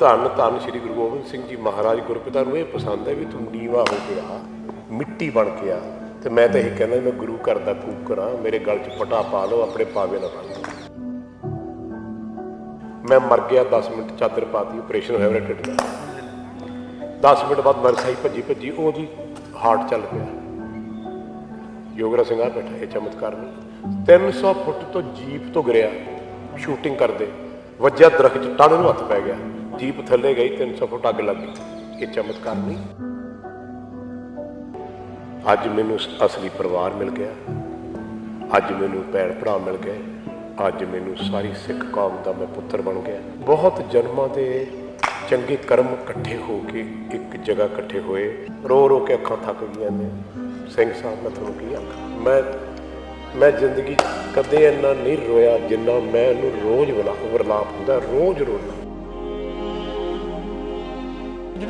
ਧੰਨ ਧੰਨ ਸ੍ਰੀ ਗੁਰੂ ਗੋਬਿੰਦ ਸਿੰਘ ਜੀ ਮਹਾਰਾਜ ਗੁਰਪਿਤਾ ਨੂੰ ਇਹ ਪਸੰਦ ਹੈ ਵੀ ਤੂੰ ਨੀਵਾ ਹੋ ਕੇ ਆ, ਮਿੱਟੀ ਬਣ ਕੇ ਆ। ਤੇ ਮੈਂ ਤਾਂ ਇਹ ਕਹਿੰਦਾ ਮੈਂ ਗੁਰੂ ਘਰ ਦਾ ਕੂਕ ਕਰਾਂ, ਮੇਰੇ ਗਲ 'ਚ ਪਟਾ ਪਾ ਲਓ, ਆਪਣੇ ਪਾਵੇ ਨਾ ਬੰਨ ਮੈਂ ਮਰ ਗਿਆ 10 ਮਿੰਟ ਚਾਦਰ ਪਾਤੀ ਆਪਰੇਸ਼ਨ ਹੋਇਆ ਮੇਰਾ ਢਿੱਡ ਦਾ। 10 ਮਿੰਟ ਬਾਅਦ ਵਰਸਾਈ ਭੱਜੀ ਭੱਜੀ, ਉਹ ਜੀ ਹਾਰਟ ਚੱਲ ਪਿਆ। ਯੋਗਰਾ ਸਿੰਘ ਆ ਬੈਠਾ, ਇਹ ਚਮਤਕਾਰ ਨਹੀਂ 300 ਫੁੱਟ ਤੋਂ ਜੀਪ ਤੋਂ ਗਿਰਿਆ ਸ਼ੂਟਿੰਗ ਕਰਦੇ। ਵੱਜਿਆ ਦਰਖਤ ਚ ਟਾਣੇ ਨੂੰ ਹੱਥ ਪੈ ਗਿਆ। ਜੀਪ ਥੱਲੇ ਗਈ 300 ਫੁੱਟ ਅੱਗ ਲੱਗ। ਗਈ ਇਹ ਚਮਤਕਾਰ ਨਹੀਂ। ਅੱਜ ਮੈਨੂੰ ਅਸਲੀ ਪਰਿਵਾਰ ਮਿਲ ਗਿਆ। ਅੱਜ ਮੈਨੂੰ ਭੈਣ ਭਰਾ ਮਿਲ ਗਏ। ਅੱਜ ਮੈਨੂੰ ਸਾਰੀ ਸਿੱਖ ਕੌਮ ਦਾ ਮੈਂ ਪੁੱਤਰ ਬਣ ਗਿਆ। ਬਹੁਤ ਜਨਮਾਂ ਦੇ ਚੰਗੇ ਕਰਮ ਇਕੱਠੇ ਹੋ ਕੇ ਇੱਕ ਜਗ੍ਹਾ ਇਕੱਠੇ ਹੋਏ। ਰੋ ਰੋ ਕੇ ਅੱਖਾਂ ਥੱਕ ਗਈਆਂ ਨੇ। ਸਿੰਘ ਸਾਹਿਬ, ਮੈਂ ਤੁਹਾਨੂੰ ਕੀ ਆਖਾਂ? ਮੈਂ ਮੈਂ ਜ਼ਿੰਦਗੀ ਕਦੇ ਇੰਨਾ ਨਹੀਂ ਰੋਇਆ ਜਿੰਨਾ ਮੈਂ ਉਹਨੂੰ ਰੋਜ਼ ਵਲਾ, ਵਰਲਾਪ ਹੁੰਦਾ, ਰੋਜ਼ ਰੋਣਾ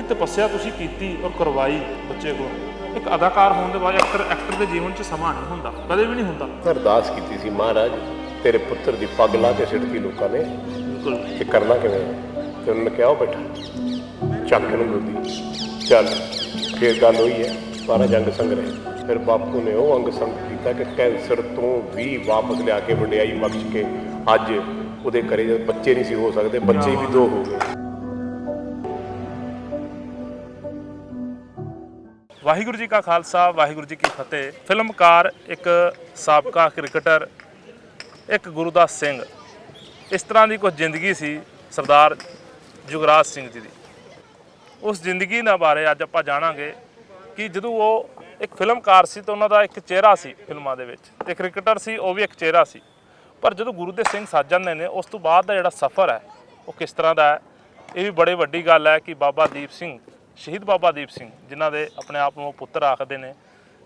ਤਪੱਸਿਆ ਤੁਸੀਂ ਕੀਤੀ ਔਰ ਕਰਵਾਈ ਬੱਚੇ ਕੋਲ। ਇੱਕ ਅਦਾਕਾਰ ਹੋਣ ਦੇ ਬਾਅਦ ਐਕਟਰ ਐਕਟਰ ਦੇ ਜੀਵਨ 'ਚ ਸਮਾਂ ਨਹੀਂ ਹੁੰਦਾ ਕਦੇ ਵੀ ਨਹੀਂ ਹੁੰਦਾ। ਅਰਦਾਸ ਕੀਤੀ ਸੀ ਮਹਾਰਾਜ ਤੇਰੇ ਪੁੱਤਰ ਦੀ ਪੱਗ ਲਾ ਕੇ ਸਿੱਟਤੀ ਲੋਕਾਂ ਨੇ। ਬਿਲਕੁਲ। ਕਿ ਕਰਨਾ ਕਿਵੇਂ ਹੈ? ਤੇ ਉਹਨਾਂ ਨੇ ਕਿਹਾ ਉਹ ਬੈਠਾ। ਚੱਕ ਨੂੰ ਗੋਦੀ ਚੱਲ ਫਿਰ ਗੱਲ ਹੋਈ ਹੈ। ਸਾਰਾ ਜੰਗ ਸੰਗ ਰਹੇ। ਫਿਰ ਬਾਪੂ ਨੇ ਉਹ ਅੰਗ ਸੰਗ ਕੀਤਾ ਕਿ ਕੈਂਸਰ ਤੋਂ ਵੀ ਵਾਪਸ ਲਿਆ ਕੇ ਵਡਿਆਈ ਬਖਸ਼ ਕੇ ਅੱਜ ਉਹਦੇ ਘਰੇ ਬੱਚੇ ਨਹੀਂ ਸੀ ਹੋ ਸਕਦੇ ਬੱਚੇ ਵੀ ਦੋ ਹੋ ਗਏ। ਵਾਹਿਗੁਰੂ ਜੀ ਕਾ ਖਾਲਸਾ, ਵਾਹਿਗੁਰੂ ਜੀ ਕੀ ਫਤਿਹ। ਫਿਲਮਕਾਰ ਇੱਕ ਸਾਬਕਾ ਕ੍ਰਿਕਟਰ, ਇੱਕ ਗੁਰਦਾਸ ਸਿੰਘ। ਇਸ ਤਰ੍ਹਾਂ ਦੀ ਕੁਝ ਜ਼ਿੰਦਗੀ ਸੀ ਸਰਦਾਰ ਜੁਗਰਾਜ ਸਿੰਘ ਜੀ ਦੀ। ਉਸ ਜ਼ਿੰਦਗੀ ਦੇ ਬਾਰੇ ਅੱਜ ਆਪਾਂ ਜਾਣਾਂਗੇ ਕਿ ਜਦੋਂ ਉਹ ਇੱਕ ਫਿਲਮਕਾਰ ਸੀ ਤਾਂ ਉਹਨਾਂ ਦਾ ਇੱਕ ਚਿਹਰਾ ਸੀ ਫਿਲਮਾਂ ਦੇ ਵਿੱਚ ਤੇ ਕ੍ਰਿਕਟਰ ਸੀ, ਉਹ ਵੀ ਇੱਕ ਚਿਹਰਾ ਸੀ। ਪਰ ਜਦੋਂ ਗੁਰੂ ਦੇ ਸਿੰਘ ਸੱਜ ਜਾਂਦੇ ਨੇ, ਉਸ ਤੋਂ ਬਾਅਦ ਦਾ ਜਿਹੜਾ ਸਫ਼ਰ ਹੈ, ਉਹ ਕਿਸ ਤਰ੍ਹਾਂ ਦਾ ਹੈ, ਇਹ ਵੀ ਬੜੀ ਵੱਡੀ ਗੱਲ ਹੈ ਕਿ ਬਾਬਾ ਦੀਪ ਸਿੰਘ ਸ਼ਹੀਦ ਬਾਬਾ ਦੀਪ ਸਿੰਘ, ਜਿਨ੍ਹਾਂ ਦੇ ਆਪਣੇ ਆਪ ਨੂੰ ਉਹ ਪੁੱਤਰ ਆਖਦੇ ਨੇ।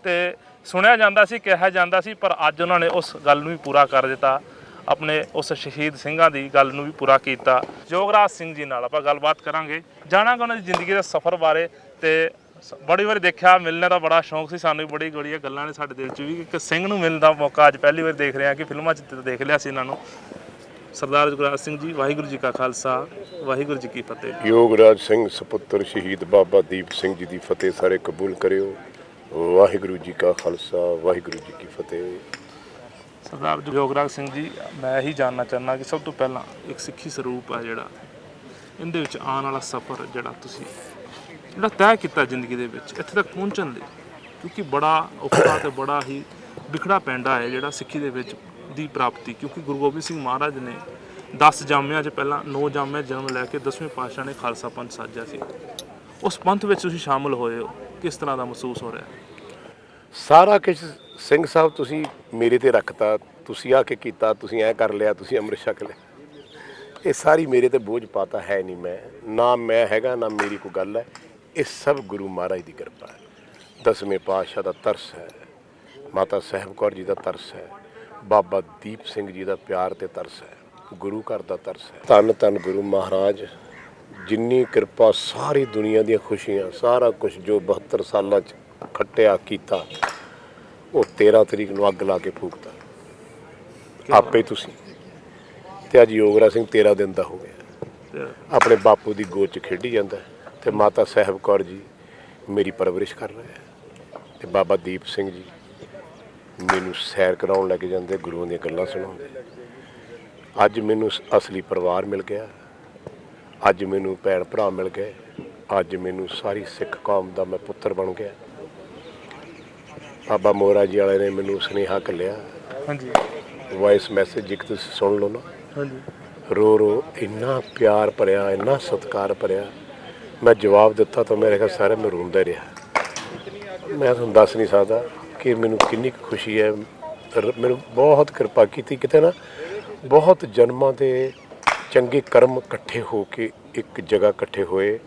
ਤੇ ਸੁਣਿਆ ਜਾਂਦਾ ਸੀ, ਕਿਹਾ ਜਾਂਦਾ ਸੀ, ਪਰ ਅੱਜ ਉਹਨਾਂ ਨੇ ਉਸ ਗੱਲ ਨੂੰ ਵੀ ਪੂਰਾ ਕਰ ਦਿੱਤਾ। ਆਪਣੇ ਉਸ ਸ਼ਹੀਦ ਸਿੰਘਾਂ ਦੀ ਗੱਲ ਨੂੰ ਵੀ ਪੂਰਾ ਕੀਤਾ। ਜੋਗਰਾਜ ਸਿੰਘ ਜੀ ਨਾਲ ਆਪਾਂ ਗੱਲਬਾਤ ਕਰਾਂਗੇ। ਜਾਣਾਂਗੇ ਉਹਨਾਂ ਦੀ ਜ਼ਿੰਦਗੀ ਦੇ ਸਫ਼ਰ ਬਾਰੇ ਤੇ ਸ- ਬੜੀ ਵਾਰੀ ਦੇਖਿਆ, ਮਿਲਣ ਦਾ ਬੜਾ ਸ਼ੌਂਕ ਸੀ। ਸਾਨੂੰ ਵੀ ਬੜੀ ਗੜੀਆਂ ਗੱਲਾਂ ਨੇ ਸਾਡੇ ਦਿਲ 'ਚ ਵੀ, ਕਿ ਸਿੰਘ ਨੂੰ ਮਿਲਣ ਦਾ ਮੌਕਾ ਅੱਜ ਪਹਿਲੀ ਵਾਰ ਦੇਖ ਰਹੇ ਹਾਂ ਕਿ ਫਿਲਮਾਂ 'ਚ ਦੇਖ ਲਿਆ ਸੀ ਇਹਨਾਂ ਨੂੰ। ਸਰਦਾਰ ਜੁਗਰਾਜ ਸਿੰਘ ਜੀ ਵਾਹਿਗੁਰੂ ਜੀ ਕਾ ਖਾਲਸਾ ਵਾਹਿਗੁਰੂ ਜੀ ਕੀ ਫਤਿਹ। ਯੋਗਰਾਜ ਸਿੰਘ ਸੁਪੁੱਤਰ ਸ਼ਹੀਦ ਬਾਬਾ ਦੀਪ ਸਿੰਘ ਜੀ ਦੀ ਫਤਿਹ ਸਾਰੇ ਕਬੂਲ ਕਰਿਓ। ਵਾਹਿਗੁਰੂ ਜੀ ਕਾ ਖਾਲਸਾ ਵਾਹਿਗੁਰੂ ਜੀ ਕੀ ਫਤਿਹ। ਸਰਦਾਰ ਜੋਗਰਾਜ ਸਿੰਘ ਜੀ ਮੈਂ ਇਹੀ ਜਾਣਨਾ ਚਾਹੁੰਦਾ ਕਿ ਸਭ ਤੋਂ ਪਹਿਲਾਂ ਇੱਕ ਸਿੱਖੀ ਸਰੂਪ ਹੈ ਜਿਹੜਾ ਇਹਦੇ ਵਿੱਚ ਆਉਣ ਵਾਲਾ ਸਫ਼ਰ ਜਿਹੜਾ ਤੁਸੀਂ ਜਿਹੜਾ ਤੈਅ ਕੀਤਾ ਜ਼ਿੰਦਗੀ ਦੇ ਵਿੱਚ ਇੱਥੇ ਤੱਕ ਪਹੁੰਚਣ ਲਈ ਕਿਉਂਕਿ ਬੜਾ ਔਖਾ ਤੇ ਬੜਾ ਹੀ ਵਿਖੜਾ ਪੈਂਡਾ ਹੈ ਜਿਹੜਾ ਸਿੱਖੀ ਦੇ ਵਿੱਚ ਦੀ ਪ੍ਰਾਪਤੀ, ਕਿਉਂਕਿ ਗੁਰੂ ਗੋਬਿੰਦ ਸਿੰਘ ਮਹਾਰਾਜ ਨੇ 10 ਜਾਮਿਆਂ 'ਚ ਪਹਿਲਾਂ 9 ਜਾਮਿਆਂ 'ਚ ਜਨਮ ਲੈ ਕੇ 10ਵੇਂ ਪਾਤਸ਼ਾਹ ਨੇ ਖਾਲਸਾ ਪੰਥ ਸਾਜਿਆ ਸੀ। ਉਸ ਪੰਥ ਵਿੱਚ ਤੁਸੀਂ ਸ਼ਾਮਲ ਹੋਏ ਹੋ, ਕਿਸ ਤਰ੍ਹਾਂ ਦਾ ਮਹਿਸੂਸ ਹੋ ਰਿਹਾ ਸਾਰਾ ਕੁਝ ਸਿੰਘ ਸਾਹਿਬ ਤੁਸੀਂ ਮੇਰੇ ਤੇ ਰੱਖਤਾ, ਤੁਸੀਂ ਆ ਕੇ ਕੀਤਾ, ਤੁਸੀਂ ਐ ਕਰ ਲਿਆ, ਤੁਸੀਂ ਅੰਮ੍ਰਿਤ ਛਕ ਲਿਆ। ਇਹ ਸਾਰੀ ਮੇਰੇ ਤੇ ਬੋਝ ਪਾਤਾ ਹੈ ਨਹੀਂ ਮੈਂ, ਨਾ ਮੈਂ ਹੈਗਾ, ਨਾ ਮੇਰੀ ਕੋਈ ਗੱਲ ਹੈ। ਇਹ ਸਭ ਗੁਰੂ ਮਹਾਰਾਜ ਦੀ ਕਿਰਪਾ ਹੈ। ਦਸਵੇਂ ਪਾਤਸ਼ਾਹ ਦਾ ਤਰਸ ਹੈ, ਮਾਤਾ ਸਾਹਿਬ ਕੌਰ ਜੀ ਦਾ ਤਰਸ ਹੈ। ਬਾਬਾ ਦੀਪ ਸਿੰਘ ਜੀ ਦਾ ਪਿਆਰ ਤੇ ਤਰਸ ਹੈ, ਗੁਰੂ ਘਰ ਦਾ ਤਰਸ ਹੈ। ਧੰਨ ਧੰਨ ਗੁਰੂ ਮਹਾਰਾਜ, ਜਿੰਨੀ ਕਿਰਪਾ ਸਾਰੀ ਦੁਨੀਆ ਦੀਆਂ ਖੁਸ਼ੀਆਂ, ਸਾਰਾ ਕੁਝ ਜੋ 72 ਸਾਲਾਂ ਚ ਖੱਟਿਆ ਕੀਤਾ, ਉਹ 13 ਤਰੀਕ ਨੂੰ ਅੱਗ ਲਾ ਕੇ ਫੂਕਤਾ। ਆਪੇ ਤੁਸੀਂ। ਤੇ ਅੱਜ ਯੋਗਰਾ ਸਿੰਘ 13 ਦਿਨ ਦਾ ਹੋ ਗਿਆ। ਆਪਣੇ ਬਾਪੂ ਦੀ ਗੋਦ 'ਚ ਖੇਡੀ ਜਾਂਦਾ ਹੈ ਤੇ ਮਾਤਾ ਸਾਹਿਬ ਕੌਰ ਜੀ ਮੇਰੀ ਪਰਵਰਿਸ਼ ਕਰ ਰਹੇ ਹੈ। ਤੇ ਬਾਬਾ ਦੀਪ ਸਿੰਘ ਜੀ ਮੈਨੂੰ ਸੈਰ ਕਰਾਉਣ ਲੈ ਕੇ ਜਾਂਦੇ ਗੁਰੂਆਂ ਦੀਆਂ ਗੱਲਾਂ ਸੁਣਾਉਂਦੇ। ਅੱਜ ਮੈਨੂੰ ਅਸਲੀ ਪਰਿਵਾਰ ਮਿਲ ਗਿਆ। ਅੱਜ ਮੈਨੂੰ ਭੈਣ ਭਰਾ ਮਿਲ ਗਏ। ਅੱਜ ਮੈਨੂੰ ਸਾਰੀ ਸਿੱਖ ਕੌਮ ਦਾ ਮੈਂ ਪੁੱਤਰ ਬਣ ਗਿਆ। ਬਾਬਾ ਮੋਰਾ ਜੀ ਵਾਲੇ ਨੇ ਮੈਨੂੰ ਸੁਨੇਹਾ ਘੱਲਿਆ। ਹਾਂਜੀ। ਵਾਇਸ ਮੈਸੇਜ ਇੱਕ ਤੁਸੀਂ ਸੁਣ ਲਓ ਨਾ। ਹਾਂਜੀ। ਰੋ ਰੋ ਇੰਨਾ ਪਿਆਰ ਭਰਿਆ ਇੰਨਾ ਸਤਿਕਾਰ ਭਰਿਆ। ਮੈਂ ਜਵਾਬ ਦਿੱਤਾ ਤਾਂ ਮੇਰੇ ਖਿਆਲ ਸਾਰੇ ਮੈਂ ਰੋਂਦਾ ਰਿਹਾ। ਮੈਂ ਤੁਹਾਨੂੰ ਦੱਸ ਨਹੀਂ ਸਕਦਾ। ਕਿ ਮੈਨੂੰ ਕਿੰਨੀ ਕੁ ਖੁਸ਼ੀ ਹੈ। ਰ- ਮੈਨੂੰ ਬਹੁਤ ਕਿਰਪਾ ਕੀਤੀ ਕਿਤੇ ਨਾ ਬਹੁਤ ਜਨਮਾਂ ਦੇ ਚੰਗੇ ਕਰਮ ਇਕੱਠੇ ਹੋ ਕੇ ਇੱਕ ਜਗ੍ਹਾ ਇਕੱਠੇ ਹੋਏ।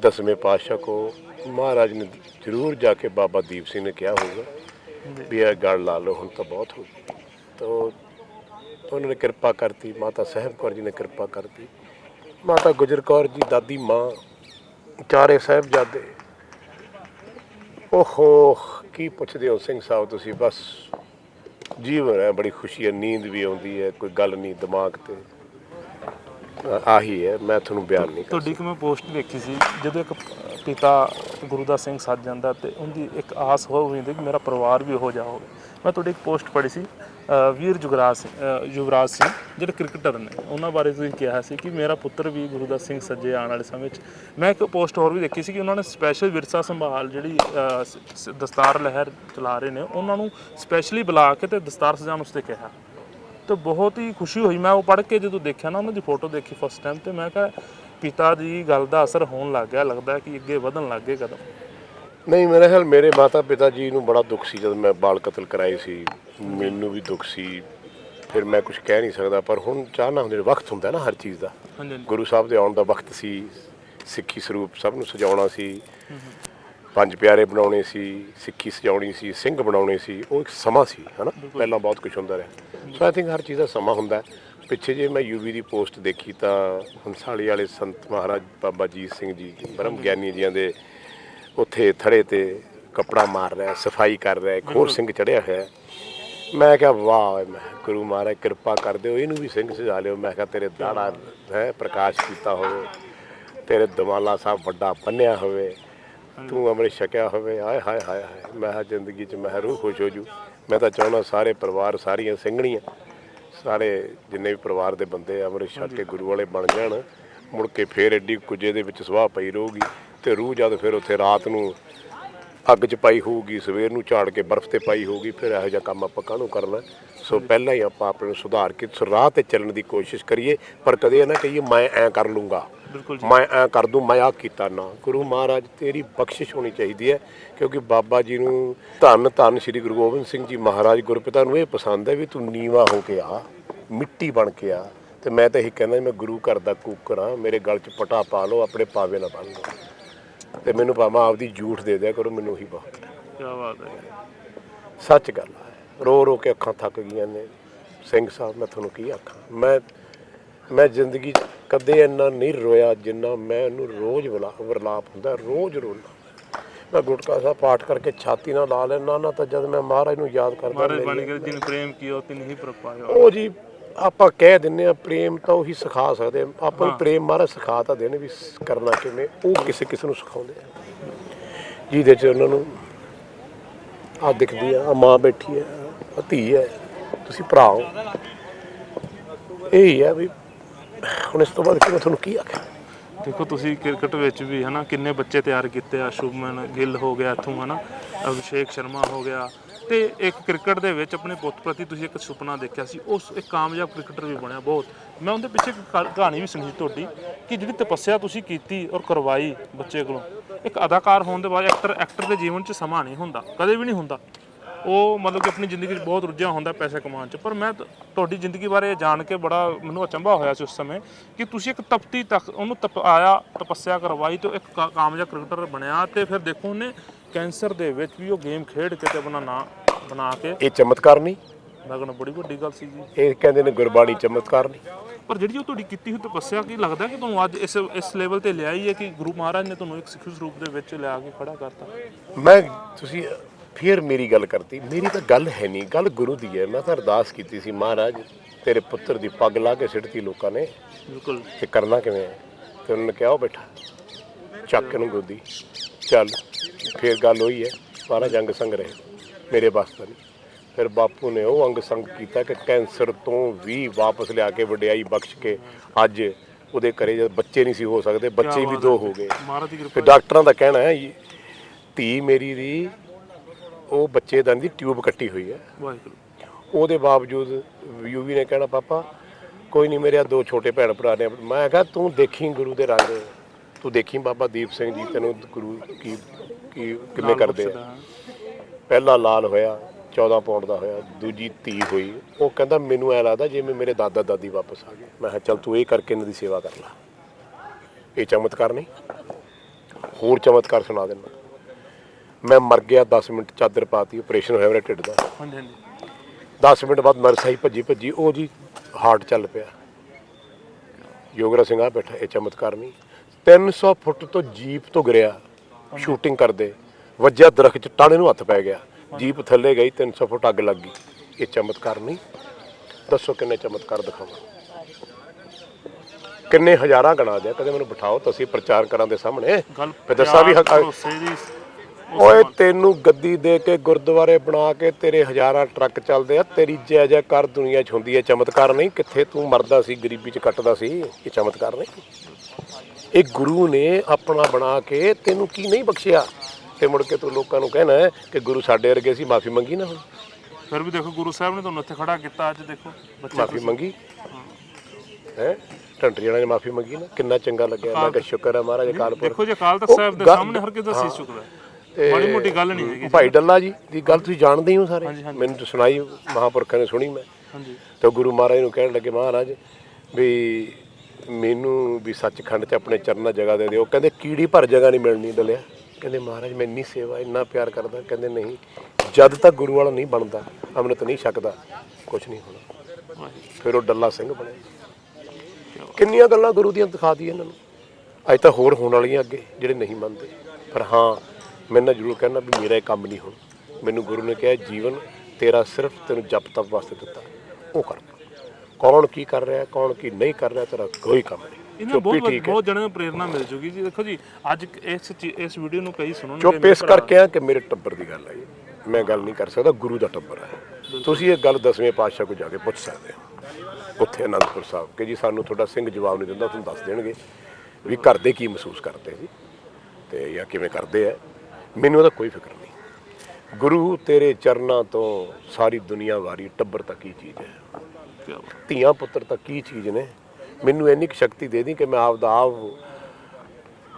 ਦਸਵੇਂ ਪਾਤਸ਼ਾਹ ਕੋ ਮਹਾਰਾਜ ਨੇ ਜ਼ਰੂਰ ਜਾ ਕੇ ਬਾਬਾ ਦੀਪ ਸਿੰਘ ਨੇ ਕਿਹਾ ਹੋਊਗਾ ਵੀ ਇਹ ਗੱਲ ਲਾ ਲਓ, ਹੁਣ ਤਾਂ ਬਹੁਤ ਹੋ ਗਈ। ਤਾਂ ਉਹਨਾਂ ਨੇ ਕਿਰਪਾ ਕਰਤੀ, ਮਾਤਾ ਸਾਹਿਬ ਕੌਰ ਜੀ ਨੇ ਕਿਰਪਾ ਕਰਤੀ। ਮਾਤਾ ਗੁਜਰ ਕੌਰ ਜੀ, ਦਾਦੀ ਮਾਂ, ਚਾਰੇ ਸਾਹਿਬਜ਼ਾਦੇ। ਓਹੋ ਕੀ ਪੁੱਛਦੇ ਹੋ ਸਿੰਘ ਸਾਹਿਬ ਤੁਸੀਂ? ਬਸ ਜੀਵਨ ਹੈ ਬੜੀ ਖੁਸ਼ੀ ਹੈ ਨੀਂਦ ਵੀ ਆਉਂਦੀ ਹੈ ਕੋਈ ਗੱਲ ਨਹੀਂ ਦਿਮਾਗ ਤੇ। ਆਹੀ ਹੈ ਮੈਂ ਤੁਹਾਨੂੰ ਬਿਆਨ ਨਹੀਂ ਕਰ ਤੁਹਾਡੀ ਇੱਕ ਮੈਂ ਪੋਸਟ ਵੇਖੀ ਸੀ ਜਦੋਂ ਇੱਕ ਪਿਤਾ ਗੁਰੂਦਾਸ ਸਿੰਘ ਸੱਜ ਜਾਂਦਾ ਤੇ ਉਹਦੀ ਇੱਕ ਆਸ ਹੋ ਹੁੰਦੀ ਕਿ ਮੇਰਾ ਪਰਿਵਾਰ ਵੀ ਹੋ ਜਾਵੇ ਮੈਂ ਤੁਹਾਡੀ ਇੱਕ ਪੋਸਟ ਪੜ੍ਹੀ ਸੀ ਵੀਰ ਜੁਗਰਾਜ ਸਿੰਘ ਯੁਵਰਾਜ ਸਿੰਘ, ਜਿਹੜੇ ਕ੍ਰਿਕਟਰ ਨੇ, ਉਹਨਾਂ ਬਾਰੇ ਤੁਸੀਂ ਕਿਹਾ ਸੀ ਕਿ ਮੇਰਾ ਪੁੱਤਰ ਵੀ ਗੁਰੂਦਾਸ ਸਿੰਘ ਸੱਜੇ ਆਉਣ ਵਾਲੇ ਸਮੇਂ 'ਚ। ਮੈਂ ਇੱਕ ਪੋਸਟ ਹੋਰ ਵੀ ਦੇਖੀ ਸੀ ਕਿ ਉਹਨਾਂ ਨੇ ਸਪੈਸ਼ਲ ਵਿਰਸਾ ਸੰਭਾਲ ਜਿਹੜੀ ਦਸਤਾਰ ਲਹਿਰ ਚਲਾ ਰਹੇ ਨੇ, ਉਹਨਾਂ ਨੂੰ ਸਪੈਸ਼ਲੀ ਬੁਲਾ ਕੇ ਤੇ ਦਸਤਾਰ ਸਜਾਉਣ ਉਸਤੇ ਕਿਹਾ। ਤੇ ਬਹੁਤ ਹੀ ਖੁਸ਼ੀ ਹੋਈ। ਮੈਂ ਉਹ ਪੜ੍ਹ ਕੇ ਜਦੋਂ ਦੇਖਿਆ ਨਾ, ਉਹਨਾਂ ਦੀ ਫੋਟੋ ਦੇਖੀ ਫਸਟ ਟਾਈਮ ਤੇ ਮੈਂ ਕਿਹਾ, ਪਿਤਾ ਦੀ ਗੱਲ ਦਾ ਅਸਰ ਹੋਣ ਲੱਗ ਗਿਆ, ਲੱਗਦਾ ਕਿ ਅੱਗੇ ਵਧਣ ਲੱਗ ਗਏ ਕਦਮ। ਨਹੀਂ, ਮੇਰੇ ਖਿਆਲ ਮੇਰੇ ਮਾਤਾ ਪਿਤਾ ਜੀ ਨੂੰ ਬੜਾ ਦੁੱਖ ਸੀ ਜਦ ਮੈਂ ਬਾਲ ਕਤਲ ਕਰਾਏ ਸੀ। ਮੈਨੂੰ ਵੀ ਦੁੱਖ ਸੀ। ਫਿਰ ਮੈਂ ਕੁਝ ਕਹਿ ਨਹੀਂ ਸਕਦਾ ਪਰ ਹੁਣ ਚਾਹਨਾ ਹੁੰਦੇ ਵਕਤ ਹੁੰਦਾ ਨਾ ਹਰ ਚੀਜ਼ ਦਾ। ਗੁਰੂ ਸਾਹਿਬ ਦੇ ਆਉਣ ਦਾ ਵਕਤ ਸੀ ਸਿੱਖੀ ਸਰੂਪ ਸਭ ਨੂੰ ਸਜਾਉਣਾ ਸੀ। ਪੰਜ ਪਿਆਰੇ ਬਣਾਉਣੇ ਸੀ ਸਿੱਖੀ ਸਜਾਉਣੀ ਸੀ ਸਿੰਘ ਬਣਾਉਣੇ ਸੀ ਉਹ ਇੱਕ ਸਮਾਂ ਸੀ ਹਨਾ? ਪਹਿਲਾਂ ਬਹੁਤ ਕੁਝ ਹੁੰਦਾ ਰਿਹਾ। ਸੋ ਆਈ ਥਿੰਕ ਹਰ ਚੀਜ਼ ਦਾ ਸਮਾਂ ਹੁੰਦਾ। ਪਿੱਛੇ ਜੇ ਮੈਂ ਯੂਵੀ ਦੀ ਪੋਸਟ ਦੇਖੀ ਤਾਂ ਹੰਸਾਲੀ ਵਾਲੇ ਸੰਤ ਮਹਾਰਾਜ ਬਾਬਾ ਜੀਤ ਸਿੰਘ ਜੀ ਬ੍ਰਹਮ ਗਿਆਨੀ ਜੀਆਂ ਦੇ ਉੱਥੇ ਥੜੇ ਤੇ ਕੱਪੜਾ ਮਾਰ ਰਿਹਾ ਸਫ਼ਾਈ ਕਰ ਰਿਹਾ ਇੱਕ ਹੋਰ ਸਿੰਘ ਚੜਿਆ ਹੋਇਆ। ਮੈਂ ਕਿਹਾ ਵਾਹ ਮੈਂ ਕਿਹਾ, ਗੁਰੂ ਮਹਾਰਾਜ ਕਿਰਪਾ ਕਰ ਦਿਓ ਇਹਨੂੰ ਵੀ ਸਿੰਘ ਸਜਾ ਲਿਓ। ਮੈਂ ਕਿਹਾ ਤੇਰੇ ਦਾੜਾ ਹੈ ਪ੍ਰਕਾਸ਼ ਕੀਤਾ ਹੋਵੇ ਤੇਰੇ ਦਮਾਲਾ ਸਾਹਿਬ ਵੱਡਾ ਬੰਨਿਆ ਹੋਵੇ ਤੂੰ ਅੰਮ੍ਰਿਤ ਛਕਿਆ ਹੋਵੇ। ਆਏ ਹਾਏ ਹਾਏ ਹਾਏ ਮੈਂ ਕਿਹਾ ਜ਼ਿੰਦਗੀ 'ਚ ਮੈਂ ਰੂਹ ਖੁਸ਼ ਹੋ ਜੂ। ਮੈਂ ਤਾਂ ਚਾਹੁੰਦਾ ਸਾਰੇ ਪਰਿਵਾਰ ਸਾਰੀਆਂ ਸਿੰਘਣੀਆਂ ਸਾਰੇ ਜਿੰਨੇ ਵੀ ਪਰਿਵਾਰ ਦੇ ਬੰਦੇ ਅੰਮ੍ਰਿਤ ਛਕ ਕੇ ਗੁਰੂ ਵਾਲੇ ਬਣ ਜਾਣ ਮੁੜ ਕੇ ਫੇਰ ਐਡੀ ਕੁਝੇ ਦੇ ਵਿੱਚ ਸੁਭਾਅ ਪਈ ਰਹੂਗੀ ਤੇ ਰੂਹ ਜਦ ਫਿਰ ਉੱਥੇ ਰਾਤ ਨੂੰ ਅੱਗ 'ਚ ਪਾਈ ਹੋਊਗੀ ਸਵੇਰ ਨੂੰ ਝਾੜ ਕੇ ਬਰਫ਼ ਤੇ ਪਾਈ ਹੋਊਗੀ ਫਿਰ ਇਹੋ ਜਿਹਾ ਕੰਮ ਆਪਾਂ ਕਾਹਨੂੰ ਕਰਨਾ? ਸੋ ਪਹਿਲਾਂ ਹੀ ਆਪਾਂ ਆਪਣੇ ਨੂੰ ਸੁਧਾਰ ਕੇ ਰਾਹ ਤੇ ਚੱਲਣ ਦੀ ਕੋਸ਼ਿਸ਼ ਕਰੀਏ ਪਰ ਕਦੇ ਇਹ ਨਾ ਕਹੀਏ ਮੈਂ ਐਂ ਕਰ ਲੂੰਗਾ। ਮੈਂ ਐਂ ਕਰ ਦੂੰ ਮੈਂ ਆ ਕੀਤਾ ਨਾ। ਗੁਰੂ ਮਹਾਰਾਜ ਤੇਰੀ ਬਖਸ਼ਿਸ਼ ਹੋਣੀ ਚਾਹੀਦੀ ਹੈ ਕਿਉਂਕਿ ਬਾਬਾ ਜੀ ਨੂੰ ਧੰਨ ਧੰਨ ਸ੍ਰੀ ਗੁਰੂ ਗੋਬਿੰਦ ਸਿੰਘ ਜੀ ਮਹਾਰਾਜ ਗੁਰਪਿਤਾ ਨੂੰ ਇਹ ਪਸੰਦ ਹੈ ਵੀ ਤੂੰ ਨੀਵਾ ਹੋ ਕੇ ਆ ਮਿੱਟੀ ਬਣ ਕੇ ਆ। ਤੇ ਮੈਂ ਤਾਂ ਇਹੀ ਕਹਿੰਦਾ ਮੈਂ ਗੁਰੂ ਘਰ ਦਾ ਕੂਕਰ ਹਾਂ ਮੇਰੇ ਗਲ 'ਚ ਪਟਾ ਪਾ ਲਓ ਆਪਣੇ ਪਾਵੇ ਨਾ ਬੰਨ ਲਓ। ਤੇ ਮੈਨੂੰ ਭਾਵੇਂ ਆਪਦੀ ਝੂਠ ਦੇ ਦਿਆ ਕਰੋ ਮੈਨੂੰ ਉਹੀ ਬਹੁਤ ਹੈ। ਕੀ ਬਾਤ ਹੈ। ਸੱਚ ਗੱਲ ਹੈ ਰੋ ਰੋ ਕੇ ਅੱਖਾਂ ਥੱਕ ਗਈਆਂ ਨੇ। ਸਿੰਘ ਸਾਹਿਬ ਮੈਂ ਤੁਹਾਨੂੰ ਕੀ ਆਖਾਂ? ਮੈਂ ਮੈਂ ਜ਼ਿੰਦਗੀ 'ਚ ਕਦੇ ਇੰਨਾ ਨਹੀਂ ਰੋਇਆ ਜਿੰਨਾ ਮੈਂ ਇਹਨੂੰ ਰੋਜ਼ ਵਲਾ ਵਰਲਾਪ ਹੁੰਦਾ ਰੋਜ਼ ਰੋਣਾ ਮੈਂ ਗੁਟਕਾ ਸਾਹਿਬ ਪਾਠ ਕਰਕੇ ਛਾਤੀ ਨਾਲ ਲਾ ਲੈਣਾ ਨਾ ਤਾਂ ਜਦ ਮੈਂ ਮਹਾਰਾਜ ਨੂੰ ਯਾਦ ਕਰਦਾ ਮਹਾਰਾਜ ਮੇਰੀ- ਬਾਣੀ ਕਰ ਜਿਨ ਪ੍ਰੇਮ ਕੀਓ ਤਿਨ ਹੀ ਪ੍ਰਪਾਇਓ ਉਹ ਜੀ ਆਪਾਂ ਕਹਿ ਦਿੰਨੇ ਆ ਪ੍ਰੇਮ ਤਾਂ ਉਹੀ ਸਿਖਾ ਸਕਦੇ ਆ। ਆਪਾਂ ਨੂੰ ਪ੍ਰੇਮ ਮਹਾਰਾਜ ਸਿਖਾ ਤਾਂ ਦੇਣ ਵੀ ਕਰਨਾ ਕਿਵੇਂ ਉਹ ਕਿਸੇ ਕਿਸੇ ਨੂੰ ਸਿਖਾਉਂਦੇ ਆ। ਜਿਹਦੇ ਚ ਉਹਨਾਂ ਨੂੰ ਆ ਦਿਖਦੀ ਆ ਆਹ ਮਾਂ ਬੈਠੀ ਆ ਆਹ ਧੀ ਹੈ ਤੁਸੀਂ ਭਰਾ ਹੋ। ਇਹ ਹੀ ਆ ਵੀ ਹੁਣ ਇਸ ਤੋਂ ਬਾਅਦ ਕਿ ਮੈਂ ਤੁਹਾਨੂੰ ਕੀ ਆਖਾਂ? ਦੇਖੋ ਤੁਸੀਂ ਕ੍ਰਿਕਟ ਵਿੱਚ ਵੀ ਹਨਾ ਕਿੰਨੇ ਬੱਚੇ ਤਿਆਰ ਕੀਤੇ ਆ ਸ਼ੁਭਮਨ ਗਿੱਲ ਹੋ ਗਿਆ ਇੱਥੋਂ ਹਨਾ ਅਭਿਸ਼ੇਕ ਸ਼ਰਮਾ ਹੋ ਗਿਆ ਤੇ ਇੱਕ ਕ੍ਰਿਕਟ ਦੇ ਵਿੱਚ ਆਪਣੇ ਪੁੱਤ ਪ੍ਰਤੀ ਤੁਸੀਂ ਇੱਕ ਸੁਪਨਾ ਦੇਖਿਆ ਸੀ, ਉਸ ਇੱਕ ਕਾਮਯਾਬ ਕ੍ਰਿਕਟਰ ਵੀ ਬਣਿਆ ਬਹੁਤ। ਮੈਂ ਉਹਦੇ ਪਿੱਛੇ ਇੱਕ ਕਹਾ- ਕਹਾਣੀ ਵੀ ਸੁਣੀ ਸੀ ਤੁਹਾਡੀ ਕਿ ਜਿਹੜੀ ਤਪੱਸਿਆ ਤੁਸੀਂ ਕੀਤੀ ਔਰ ਕਰਵਾਈ ਬੱਚੇ ਕੋਲੋਂ, ਇੱਕ ਅਦਾਕਾਰ ਹੋਣ ਦੇ ਬਾਅਦ ਐਕਟਰ ਐਕਟਰ ਦੇ ਜੀਵਨ 'ਚ ਸਮਾਂ ਨਹੀਂ ਹੁੰਦਾ, ਕਦੇ ਵੀ ਨਹੀਂ ਹੁੰਦਾ। ਉਹ ਮਤਲਬ ਕਿ ਆਪਣੀ ਜ਼ਿੰਦਗੀ 'ਚ ਬਹੁਤ ਰੁੱਝਿਆ ਹੁੰਦਾ ਪੈਸੇ ਕਮਾਉਣ 'ਚ, ਪਰ ਮੈਂ ਤ- ਤੁਹਾਡੀ ਜ਼ਿੰਦਗੀ ਬਾਰੇ ਜਾਣ ਕੇ ਬੜਾ ਮੈਨੂੰ ਅਚੰਭਾ ਹੋਇਆ ਸੀ ਉਸ ਸਮੇਂ ਕਿ ਤੁਸੀਂ ਇੱਕ ਤਪਤੀ ਤੱਕ ਉਹਨੂੰ ਤਪ, ਆਇਆ ਤਪੱਸਿਆ ਕਰਵਾਈ ਤੇ ਇੱਕ ਕਾ- ਕਾਮਯਾਬ ਕ੍ਰਿਕਟਰ ਬਣਿਆ ਤੇ ਫਿਰ ਦੇਖੋ ਉਹਨੇ ਕੈਂਸਰ ਦੇ ਵਿੱਚ ਵੀ ਉਹ ਗੇਮ ਖੇਡ ਕੇ ਤੇ ਆਪਣਾ ਨਾਂ ਬਣਾ ਕੇ ਇਹ ਚਮਤਕਾਰ ਨਹੀਂ? ਮੈਂ ਕਹਿੰਦਾ ਬੜੀ ਵੱਡੀ ਗੱਲ ਸੀ ਜੀ। ਇਹ ਕਹਿੰਦੇ ਨੇ ਗੁਰਬਾਣੀ ਚਮਤਕਾਰ ਨਹੀਂ। ਪਰ ਜਿਹੜੀ ਉਹ ਤੁਹਾਡੀ ਕੀਤੀ ਹੋਈ ਤਪੱਸਿਆ ਕੀ ਲੱਗਦਾ ਕਿ ਤੁਹਾਨੂੰ ਅੱਜ ਇਸ ਇਸ ਲੈਵਲ ਤੇ ਲਿਆਈ ਹੈ ਕਿ ਗੁਰੂ ਮਹਾਰਾਜ ਨੇ ਤੁਹਾਨੂੰ ਇੱਕ ਸਿੱਖੀ ਸਰੂਪ ਦੇ ਵਿੱਚ ਲਿਆ ਕੇ ਖੜਾ ਕਰਤਾ? ਮੈਂ ਤੁਸੀਂ ਫਿਰ ਮੇਰੀ ਗੱਲ ਕਰਤੀ। ਮੇਰੀ ਤਾਂ ਗੱਲ ਹੈ ਨਹੀਂ। ਗੱਲ ਗੁਰੂ ਦੀ ਹੈ। ਮੈਂ ਤਾਂ ਅਰਦਾਸ ਕੀਤੀ ਸੀ ਮਹਾਰਾਜ ਤੇਰੇ ਪੁੱਤਰ ਦੀ ਪੱਗ ਲਾ ਕੇ ਸਿੱਟਤੀ ਲੋਕਾਂ ਨੇ। ਬਿਲਕੁਲ। ਤੇ ਕਰਨਾ ਕਿਵੇਂ ਹੈ? ਤੇ ਉਹਨਾਂ ਨੇ ਕਿਹਾ ਉਹ ਬੈਠਾ। ਚੱਕ ਨੂੰ ਗੋਦੀ। ਚੱਲ। ਫਿਰ ਗੱਲ ਹੋਈ ਹੈ ਸਾਰਾ ਜੰਗ ਸੰਗ ਰਹੇ। ਮੇਰੇ ਵਾਸਤੇ ਨਹੀਂ। ਫਿਰ ਬਾਪੂ ਨੇ ਉਹ ਅੰਗ ਸੰਗ ਕੀਤਾ ਕਿ ਕੈਂਸਰ ਤੋਂ ਵੀ ਵਾਪਸ ਲਿਆ ਕੇ ਵਡਿਆਈ ਬਖਸ਼ ਕੇ ਅੱਜ ਉਹਦੇ ਘਰੇ ਜਦ ਬੱਚੇ ਨਹੀਂ ਸੀ ਹੋ ਸਕਦੇ ਬੱਚੇ ਵੀ ਦੋ ਹੋ। ਗਏ। ਕਿਰਪਾ ਡਾਕਟਰਾਂ ਦਾ ਕਹਿਣਾ ਹੈ ਧੀ ਮੇਰੀ ਦੀ ਉਹ ਬੱਚੇ ਦਾ ਦੀ ਟਿਊਬ ਕੱਟੀ ਹੋਈ ਹੈ। ਉਹਦੇ ਬਾਵਜੂਦ ਯੂਵੀ ਨੇ ਕਹਿਣਾ ਪਾਪਾ ਕੋਈ ਨਹੀਂ ਮੇਰੇ ਆਹ ਦੋ ਛੋਟੇ ਭੈਣ ਭਰਾ ਨੇ ਮੈਂ ਕਿਹਾ ਤੂੰ ਦੇਖੀ ਗੁਰੂ ਦੇ ਰੰਗ। ਤੂੰ ਦੇਖੀ ਬਾਬਾ ਦੀਪ ਸਿੰਘ ਜੀ ਤੈਨੂੰ ਗੁਰੂ ਕੀ ਕੀ ਕਿਵੇਂ ਕਰਦੇ ਆ? ਪਹਿਲਾ ਲਾਲ ਹੋਇਆ 14 ਪੌਂਡ ਦਾ ਹੋਇਆ ਦੂਜੀ ਧੀ ਹੋਈ। ਉਹ ਕਹਿੰਦਾ ਮੈਨੂੰ ਐ ਲੱਗਦਾ ਜਿਵੇਂ ਮੇਰੇ ਦਾਦਾ ਦਾਦੀ ਵਾਪਸ ਆ ਗਏ। ਮੈਂ ਕਿਹਾ ਚੱਲ ਤੂੰ ਇਹ ਕਰਕੇ ਇਹਨਾਂ ਦੀ ਸੇਵਾ ਕਰ ਲੈ। ਇਹ ਚਮਤਕਾਰ ਨਹੀਂ? ਹੋਰ ਚਮਤਕਾਰ ਸੁਣਾ ਦੇਣਾ ਮੈਂ ਮਰ ਗਿਆ 10 ਮਿੰਟ ਚਾਦਰ ਪਾਤੀ ਆਪਰੇਸ਼ਨ ਹੋਇਆ ਮੇਰੇ ਢਿੱਡ ਦਾ। ਹਾਂਜੀ ਹਾਂਜੀ। 10 ਮਿੰਟ ਬਾਅਦ ਮਰਸਾਈ ਭੱਜੀ ਭੱਜੀ ਉਹ ਜੀ ਹਾਰਟ ਚੱਲ ਪਿਆ। ਯੋਗਰਾ ਸਿੰਘ ਆ ਬੈਠਾ ਇਹ ਚਮਤਕਾਰ ਨਹੀਂ। 300 ਫੁੱਟ ਤੋਂ ਜੀਪ ਤੋਂ ਗਿਰਿਆ ਸ਼ੂਟਿੰਗ ਕਰਦੇ। ਵੱਜਿਆ ਦਰਖਤ ਚ ਟਾਣੇ ਨੂੰ ਹੱਥ ਪੈ ਗਿਆ। ਜੀਪ ਥੱਲੇ ਗਈ 300 ਫੁੱਟ ਅੱਗ ਲੱਗ ਗਈ। ਇਹ ਚਮਤਕਾਰ ਨਹੀਂ? ਦੱਸੋ ਕਿੰਨੇ ਚਮਤਕਾਰ ਦਿਖਾਵਾਂ? ਕਿੰਨੇ ਹਜ਼ਾਰਾਂ ਗਣਾ ਦਿਆ ਕਦੇ ਮੈਨੂੰ ਬਿਠਾਓ ਤਾਂ ਅਸੀਂ ਪ੍ਰਚਾਰ ਕਰਾਂ ਦੇ ਸਾਹਮਣੇ। ਫਿਰ ਦੱਸਾਂ ਵੀ ਦੀ ਓਏ ਤੈਨੂੰ ਗੱਦੀ ਦੇ ਕੇ ਗੁਰਦੁਆਰੇ ਬਣਾ ਕੇ ਤੇਰੇ ਹਜ਼ਾਰਾਂ ਟਰੱਕ ਚੱਲਦੇ ਆ ਤੇਰੀ ਜੈ ਜੈਕਾਰ ਦੁਨੀਆ 'ਚ ਹੁੰਦੀ ਹੈ। ਚਮਤਕਾਰ ਨਹੀਂ? ਕਿੱਥੇ ਤੂੰ ਮਰਦਾ ਸੀ ਗਰੀਬੀ 'ਚ ਕੱਟਦਾ ਸੀ? ਇਹ ਚਮਤਕਾਰ ਨਹੀਂ? ਇਹ ਗੁਰੂ ਨੇ ਆਪਣਾ ਬਣਾ ਕੇ ਤੈਨੂੰ ਕੀ ਨਹੀਂ ਬਖਸ਼ਿਆ? ਤੇ ਮੁੜ ਕੇ ਤੂੰ ਲੋਕਾਂ ਨੂੰ ਕਹਿਣਾ ਹੈ ਕਿ ਗੁਰੂ ਸਾਡੇ ਵਰਗੇ ਸੀ ਮਾਫੀ ਮੰਗੀ ਨਾ ਹੁਣ ਫਿਰ ਵੀ ਦੇਖੋ ਗੁਰੂ ਸਾਹਿਬ ਨੇ ਤੁਹਾਨੂੰ ਇੱਥੇ ਖੜਾ ਕੀਤਾ ਅੱਜ ਦੇਖੋ ਬੱਚੇ ਮਾਫੀ ਮੰਗੀ? ਹੈ? ਢੰਡਰੀ ਵਾਲਿਆਂ ਨੇ ਮਾਫੀ ਮੰਗੀ ਨਾ? ਕਿੰਨਾ ਚੰਗਾ ਲੱਗਿਆ ਮੈਂ ਕਿਹਾ ਸ਼ੁਕਰ ਹੈ ਮਹਾਰਾਜ ਕਾਲਪੁਰ ਦੇਖੋ ਜੇ ਅਕਾਲ ਤਖਤ ਸਾਹਿਬ ਦੇ ਸਾਹਮਣੇ ਹਰ ਕਿਸੇ ਦਾ ਸੀਸ ਝੁਕਦਾ ਤੇ ਬੜੀ ਮੋਟੀ ਗੱਲ ਨਹੀਂ ਹੈਗੀ ਭਾਈ ਡੱਲਾ ਜੀ ਦੀ ਗੱਲ ਤੁਸੀਂ ਜਾਣਦੇ ਹੀ ਹੋ ਸਾਰੇ। ਮੈਨੂੰ ਸੁਣਾਈ ਮਹਾਪੁਰਖਾਂ ਨੇ ਸੁਣੀ ਮੈਂ। ਹਾਂਜੀ। ਤਾਂ ਗੁਰੂ ਮਹਾਰਾਜ ਨੂੰ ਕਹਿਣ ਲੱਗੇ ਮਹਾਰਾਜ ਵੀ ਮੈਨੂੰ ਵੀ ਸੱਚਖੰਡ 'ਚ ਆਪਣੇ ਚਰਨਾਂ ਜਗ੍ਹਾ ਦੇ ਦਿਓ। ਕਹਿੰਦੇ ਕੀੜੀ ਭਰ ਜਗ੍ਹਾ ਨਹੀਂ ਮਿਲਣੀ ਦਲਿਆ ਕਹਿੰਦੇ ਮਹਾਰਾਜ, ਮੈਂ ਇੰਨੀ ਸੇਵਾ, ਇੰਨਾ ਪਿਆਰ ਕਰਦਾ। ਕਹਿੰਦੇ ਨਹੀਂ, ਜਦ ਤੱਕ ਗੁਰੂ ਵਾਲਾ ਨਹੀਂ ਬਣਦਾ, ਅੰਮ੍ਰਿਤ ਨਹੀਂ ਛਕਦਾ ਕੁਝ ਨਹੀਂ ਹੋਣਾ। ਫਿਰ ਉਹ ਡੱਲਾ ਸਿੰਘ ਬਣਿਆ। ਕਿੰਨੀਆਂ ਗੱਲਾਂ ਗੁਰੂ ਦੀਆਂ ਦਿਖਾ ਦੀ ਇਹਨਾਂ ਨੂੰ। ਅੱਜ ਤਾਂ ਹੋਰ ਹੋਣ ਵਾਲੀਆਂ ਅੱਗੇ, ਜਿਹੜੇ ਨਹੀਂ ਮੰਨਦੇ। ਪਰ ਹਾਂ, ਮੈਂ ਨਾ ਜ਼ਰੂਰ ਕਹਿਣਾ ਵੀ ਮੇਰਾ ਇਹ ਕੰਮ ਨਹੀਂ ਹੁਣ। ਮੈਨੂੰ ਗੁਰੂ ਨੇ ਕਿਹਾ, ਜੀਵਨ ਤੇਰਾ ਸਿਰਫ ਤੈਨੂੰ ਜਪ ਤਪ ਵਾਸਤੇ ਦਿੱਤਾ। ਉਹ ਕਰ। ਕੌਣ ਕੀ ਕਰ ਰਿਹਾ ਕੌਣ ਕੀ ਨਹੀਂ ਕਰ ਰਿਹਾ ਤੇਰਾ ਕੋਈ ਕੰਮ ਨਹੀਂ। ਇਹਨਾਂ ਚੁੱਪੀ ਬਹੁਤ ਠੀਕ ਹੈ। ਬਹੁਤ ਜਣਿਆਂ ਨੂੰ ਪ੍ਰੇਰਣਾ ਮਿਲ ਜੂਗੀ ਜੀ। ਦੇਖੋ ਜੀ ਅੱਜ ਇਸ ਇਸ ਵੀਡੀਓ ਨੂੰ ਕਈ ਸੁਣਨਗੇ। ਚੁੱਪ ਇਸ ਕਰਕੇ ਆ ਕਿ ਮੇਰੇ ਟੱਬਰ ਦੀ ਗੱਲ ਹੈ ਇਹ। ਮੈਂ ਗੱਲ ਨਹੀਂ ਕਰ ਸਕਦਾ ਗੁਰੂ ਦਾ ਟੱਬਰ ਹੈ ਤੁਸੀਂ ਇਹ ਗੱਲ ਦਸਵੇਂ ਪਾਤਸ਼ਾਹ ਕੋਲ ਜਾ ਕੇ ਪੁੱਛ ਸਕਦੇ ਹੋ। ਉੱਥੇ ਅਨੰਦਪੁਰ ਸਾਹਿਬ ਕਿ ਜੀ ਸਾਨੂੰ ਤੁਹਾਡਾ ਸਿੰਘ ਜਵਾਬ ਨਹੀਂ ਦਿੰਦਾ ਤੁਹਾਨੂੰ ਦੱਸ ਦੇਣਗੇ ਵੀ ਘਰ ਦੇ ਕੀ ਮਹਿਸੂਸ ਕਰਦੇ ਜੀ ਤੇ ਜਾਂ ਕਿਵੇਂ ਕਰਦੇ ਆ। ਮੈਨੂੰ ਉਹਦਾ ਕੋਈ ਫਿਕਰ ਨਹੀਂ। ਗੁਰੂ ਤੇਰੇ ਚਰਨਾਂ ਤੋਂ ਸਾਰੀ ਦੁਨੀਆ ਵਾਰੀ ਟੱਬਰ ਤੱਕ ਕੀ ਚੀਜ਼ ਹੈ। ਕਿਆ ਬਾਤ। ਧੀਆਂ ਪੁੱਤਰ ਤਾਂ ਕੀ ਚੀਜ਼ ਨੇ? ਮੈਨੂੰ ਇੰਨੀ ਕੁ ਸ਼ਕਤੀ ਦੇ ਦੀ ਕਿ ਮੈਂ ਆਪ ਦਾ ਆਪ